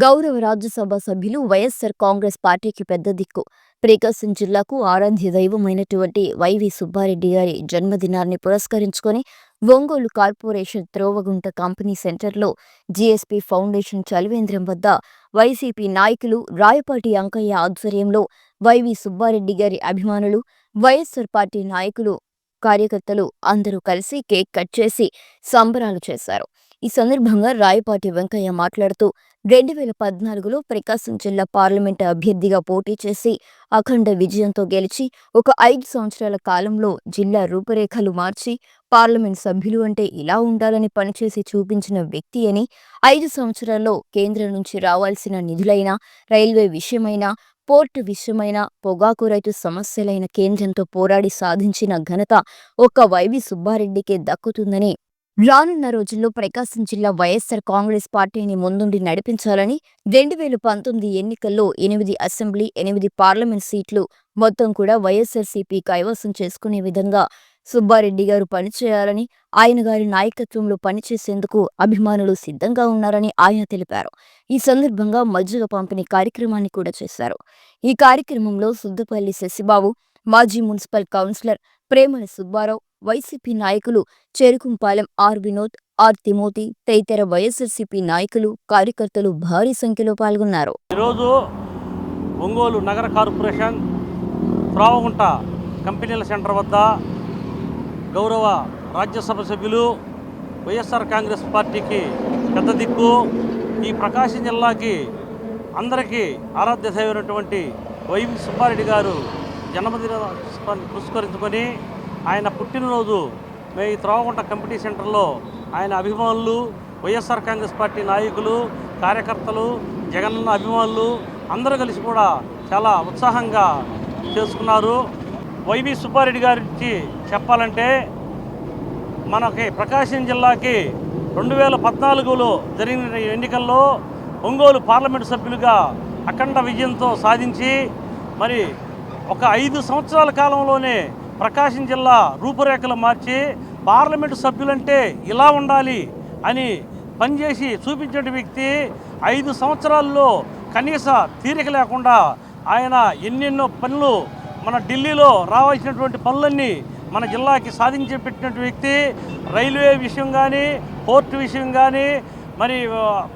గౌరవ రాజ్యసభ సభ్యులు వైఎస్సార్ కాంగ్రెస్ పార్టీకి పెద్ద దిక్కు. ప్రకాశం జిల్లాకు ఆరాధ్య దైవమైనటువంటి వైవి సుబ్బారెడ్డి గారి జన్మదినాన్ని పురస్కరించుకొని ఒంగోలు కార్పొరేషన్ త్రోవగుంట కంపెనీ సెంటర్లో జీఎస్పీ ఫౌండేషన్ చలివేంద్రం వద్ద వైసీపీ నాయకులు రాయపాటి అంకయ్య ఆధ్వర్యంలో వైవి సుబ్బారెడ్డి గారి అభిమానులు వైఎస్సార్ పార్టీ నాయకులు కార్యకర్తలు అందరూ కలిసి కేక్ కట్ చేసి సంబరాలు చేశారు. ఈ సందర్భంగా రాయపాటి వెంకయ్య మాట్లాడుతూ రెండు వేల పద్నాలుగులో ప్రకాశం జిల్లా పార్లమెంటు అభ్యర్థిగా పోటీ చేసి అఖండ విజయంతో గెలిచి ఒక ఐదు సంవత్సరాల కాలంలో జిల్లా రూపురేఖలు మార్చి పార్లమెంట్ సభ్యులు అంటే ఇలా ఉండాలని పనిచేసి చూపించిన వ్యక్తి అని ఐదు సంవత్సరాల్లో కేంద్రం నుంచి రావాల్సిన నిధులైనా రైల్వే విషయమైనా పోర్టు విషయమైన పొగాకు రైతు సమస్యలైన కేంద్రంతో పోరాడి సాధించిన ఘనత ఒక్క వైవి సుబ్బారెడ్డికే దక్కుతుందని రానున్న రోజుల్లో ప్రకాశం జిల్లా వైఎస్సార్ కాంగ్రెస్ పార్టీని ముందుండి నడిపించాలని రెండు వేల పంతొమ్మిది ఎన్నికల్లో ఎనిమిది అసెంబ్లీ ఎనిమిది పార్లమెంట్ సీట్లు మొత్తం కూడా వైఎస్ఆర్సీపీ కైవసం చేసుకునే విధంగా సుబ్బారెడ్డి గారు పనిచేయాలని ఆయన గారి నాయకత్వంలో పనిచేసేందుకు అభిమానులు సిద్ధంగా ఉన్నారని ఆయన తెలిపారు. ఈ సందర్భంగా మజ్జిగ పంపిణీ కార్యక్రమాన్ని కూడా చేశారు. ఈ కార్యక్రమంలో సుద్దపల్లి శశిబాబు మాజీ మున్సిపల్ కౌన్సిలర్ ప్రేమల సుబ్బారావు వైసీపీ నాయకులు Cherukumpalem R Vinod R Timothy తదితర వైఎస్ఆర్సీపీ నాయకులు కార్యకర్తలు భారీ సంఖ్యలో పాల్గొన్నారు. ఈరోజు ఒంగోలు నగర కార్పొరేషన్ త్రావగుంట కంపెనీల సెంటర్ వద్ద గౌరవ రాజ్యసభ సభ్యులు వైఎస్ఆర్ కాంగ్రెస్ పార్టీకి పెద్ద దిక్కు. ఈ ప్రకాశం జిల్లాకి అందరికీ ఆరాధ్య దైవమైనటువంటి వైవి సుబ్బారెడ్డి గారు జన్మదిన పురస్కరించుకొని ఆయన పుట్టినరోజు మే ఈ త్రోవగుంట కమిటీ సెంటర్లో ఆయన అభిమానులు వైఎస్ఆర్ కాంగ్రెస్ పార్టీ నాయకులు కార్యకర్తలు జగనన్న అభిమానులు అందరూ కలిసి కూడా చాలా ఉత్సాహంగా చేసుకున్నారు. వైవి సుబ్బారెడ్డి గారి చెప్పాలంటే మనకి ప్రకాశం జిల్లాకి రెండు వేల పద్నాలుగులో జరిగిన ఎన్నికల్లో ఒంగోలు పార్లమెంటు సభ్యులుగా అఖండ విజయంతో సాధించి మరి ఒక ఐదు సంవత్సరాల కాలంలోనే ప్రకాశం జిల్లా రూపురేఖలు మార్చి పార్లమెంటు సభ్యులంటే ఇలా ఉండాలి అని పనిచేసి చూపించిన వ్యక్తి ఐదు సంవత్సరాల్లో కనీస తీరిక లేకుండా ఆయన ఎన్నెన్నో పనులు మన ఢిల్లీలో రావాల్సినటువంటి పనులన్నీ మన జిల్లాకి సాధించి పెట్టినటువంటి వ్యక్తి రైల్వే విషయం కానీ పోర్టు విషయం కానీ మరి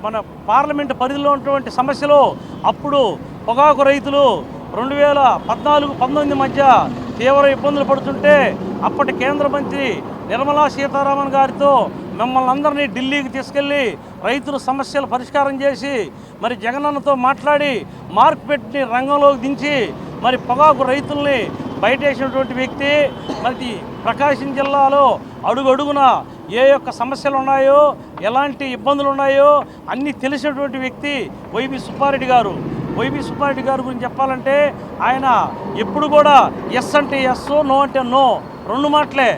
మన పార్లమెంటు పరిధిలో ఉన్నటువంటి సమస్యలు అప్పుడు పొగాకు రైతులు రెండు వేల పద్నాలుగు పంతొమ్మిది మధ్య తీవ్ర ఇబ్బందులు పడుతుంటే అప్పటి కేంద్ర మంత్రి నిర్మలా సీతారామన్ గారితో మిమ్మల్ని అందరినీ ఢిల్లీకి తీసుకెళ్ళి రైతుల సమస్యలు పరిష్కారం చేసి మరి జగనన్నతో మాట్లాడి మార్కెట్ని రంగంలోకి దించి మరి పొగాకు రైతుల్ని బయటేసినటువంటి వ్యక్తి మరి ప్రకాశం జిల్లాలో అడుగడుగున ఏ యొక్క సమస్యలు ఉన్నాయో ఎలాంటి ఇబ్బందులు ఉన్నాయో అన్నీ తెలిసినటువంటి వ్యక్తి వైవి సుబ్బారెడ్డి గారు. వైవి సుబ్బారెడ్డి గారి గురించి చెప్పాలంటే ఆయన ఎప్పుడు కూడా ఎస్ అంటే ఎస్ నో అంటే నో రెండు మాటలే.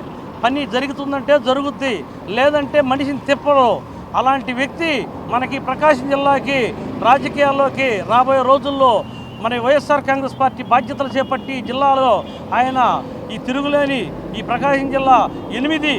పని జరుగుతుందంటే జరుగుద్ది లేదంటే మనిషిని తిప్పరు. అలాంటి వ్యక్తి మనకి ప్రకాశం జిల్లాకి రాజకీయాల్లోకి రాబోయే రోజుల్లో మన వైఎస్ఆర్ కాంగ్రెస్ పార్టీ బాధ్యతలు చేపట్టి జిల్లాలో ఆయన ఈ తిరుగులేని ఈ ప్రకాశం జిల్లా ఎనిమిది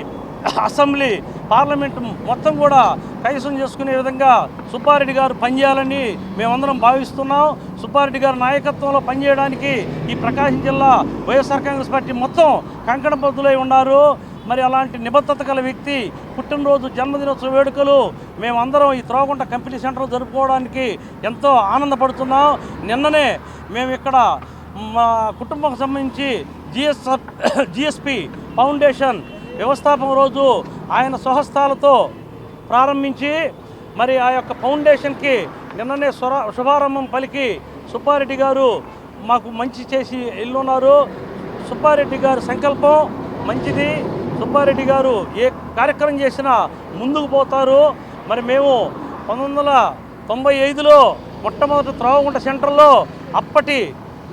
అసెంబ్లీ పార్లమెంట్ మొత్తం కూడా కైసం చేసుకునే విధంగా సుబ్బారెడ్డి గారు పనిచేయాలని మేమందరం భావిస్తున్నాం. సుబ్బారెడ్డి గారి నాయకత్వంలో పనిచేయడానికి ఈ ప్రకాశం జిల్లా వైఎస్ఆర్ కాంగ్రెస్ పార్టీ మొత్తం కంకణబద్దులై ఉన్నారు. మరి అలాంటి నిబద్ధత గల వ్యక్తి పుట్టినరోజు జన్మదినోత్సవ వేడుకలు మేమందరం ఈ త్రోగుంట కంపెనీ సెంటర్ జరుపుకోవడానికి ఎంతో ఆనందపడుతున్నాం. నిన్ననే మేము ఇక్కడ మా కుటుంబం సంబంధించి జిఎస్ జిఎస్పి ఫౌండేషన్ వ్యవస్థాపక రోజు ఆయన స్వహస్తాలతో ప్రారంభించి మరి ఆ యొక్క ఫౌండేషన్కి నిన్ననే స్వర శుభారంభం పలికి సుబ్బారెడ్డి గారు మాకు మంచి చేసి ఎల్లున్నారు సుబ్బారెడ్డి గారి సంకల్పం మంచిది. సుబ్బారెడ్డి గారు ఏ కార్యక్రమం చేసినా ముందుకు పోతారు. మరి మేము పంతొమ్మిది వందల తొంభై ఐదులో మొట్టమొదటి త్రోవగుంట సెంటర్లో అప్పటి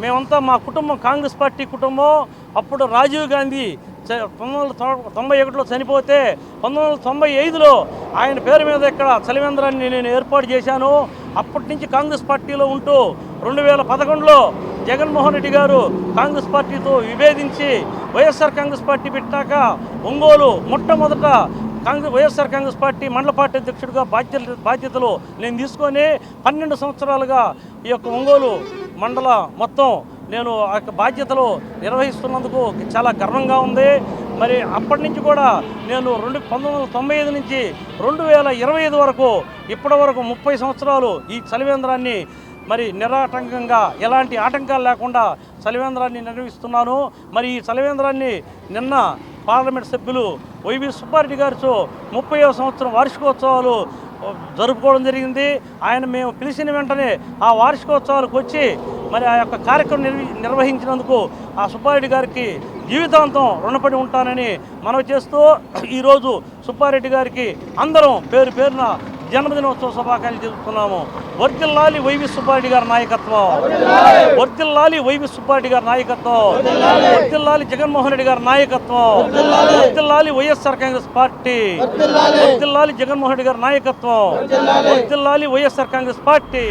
మేమంతా మా కుటుంబం కాంగ్రెస్ పార్టీ కుటుంబం అప్పుడు రాజీవ్ గాంధీ పంతొమ్మిది వందల తొంభై ఒకటిలో చనిపోతే పంతొమ్మిది వందల తొంభై ఐదులో ఆయన పేరు మీద ఇక్కడ చలివేంద్రాన్ని నేను ఏర్పాటు చేశాను. అప్పటి నుంచి కాంగ్రెస్ పార్టీలో ఉంటూ రెండు వేల పదకొండులో జగన్మోహన్ రెడ్డి గారు కాంగ్రెస్ పార్టీతో విభేదించి వైఎస్ఆర్ కాంగ్రెస్ పార్టీ పెట్టాక ఒంగోలు మొట్టమొదట కాంగ్రెస్ వైఎస్ఆర్ కాంగ్రెస్ పార్టీ మండల పార్టీ అధ్యక్షుడిగా బాధ్యత బాధ్యతలు నేను తీసుకొని పన్నెండు సంవత్సరాలుగా ఈ యొక్క ఒంగోలు మండల మొత్తం నేను ఆ బాధ్యతలు నిర్వహిస్తున్నందుకు చాలా గర్వంగా ఉంది. మరి అప్పటి నుంచి కూడా నేను రెండు పంతొమ్మిది వందల తొంభై ఐదు నుంచి రెండు వేల ఇరవై ఐదు వరకు ఇప్పటి వరకు ముప్పై సంవత్సరాలు ఈ చలివేంద్రాన్ని మరి నిరాటంకంగా ఎలాంటి ఆటంకాలు లేకుండా చలివేంద్రాన్ని నిర్వహిస్తున్నాను. మరి ఈ చలివేంద్రాన్ని నిన్న పార్లమెంట్ సభ్యులు వైవి సుబ్బారెడ్డి గారితో ముప్పై సంవత్సరం వార్షికోత్సవాలు జరుపుకోవడం జరిగింది. ఆయన మేము పిలిచిన వెంటనే ఆ వార్షికోత్సవాలకు వచ్చి మరి ఆ యొక్క కార్యక్రమం నిర్వ నిర్వహించినందుకు ఆ సుబ్బారెడ్డి గారికి జీవితాంతం రుణపడి ఉంటానని మనవి చేస్తూ ఈరోజు సుబ్బారెడ్డి గారికి అందరం పేరు పేరున జన్మదినోత్సవ శుభాకాంక్షలు తెలుపుతున్నాము. వర్తిల్లాలి వైవి సుబ్బారెడ్డి గారి నాయకత్వం. వర్తిల్లాలి వైవి సుబ్బారెడ్డి గారి నాయకత్వం. వర్తిల్లాలి జగన్మోహన్ రెడ్డి గారి నాయకత్వం. వర్తిల్లాలి వైఎస్ఆర్ కాంగ్రెస్ పార్టీ. వర్తిల్లాలి జగన్మోహన్ రెడ్డి గారి నాయకత్వం. వర్తిల్లాలి వైఎస్ఆర్ కాంగ్రెస్ పార్టీ.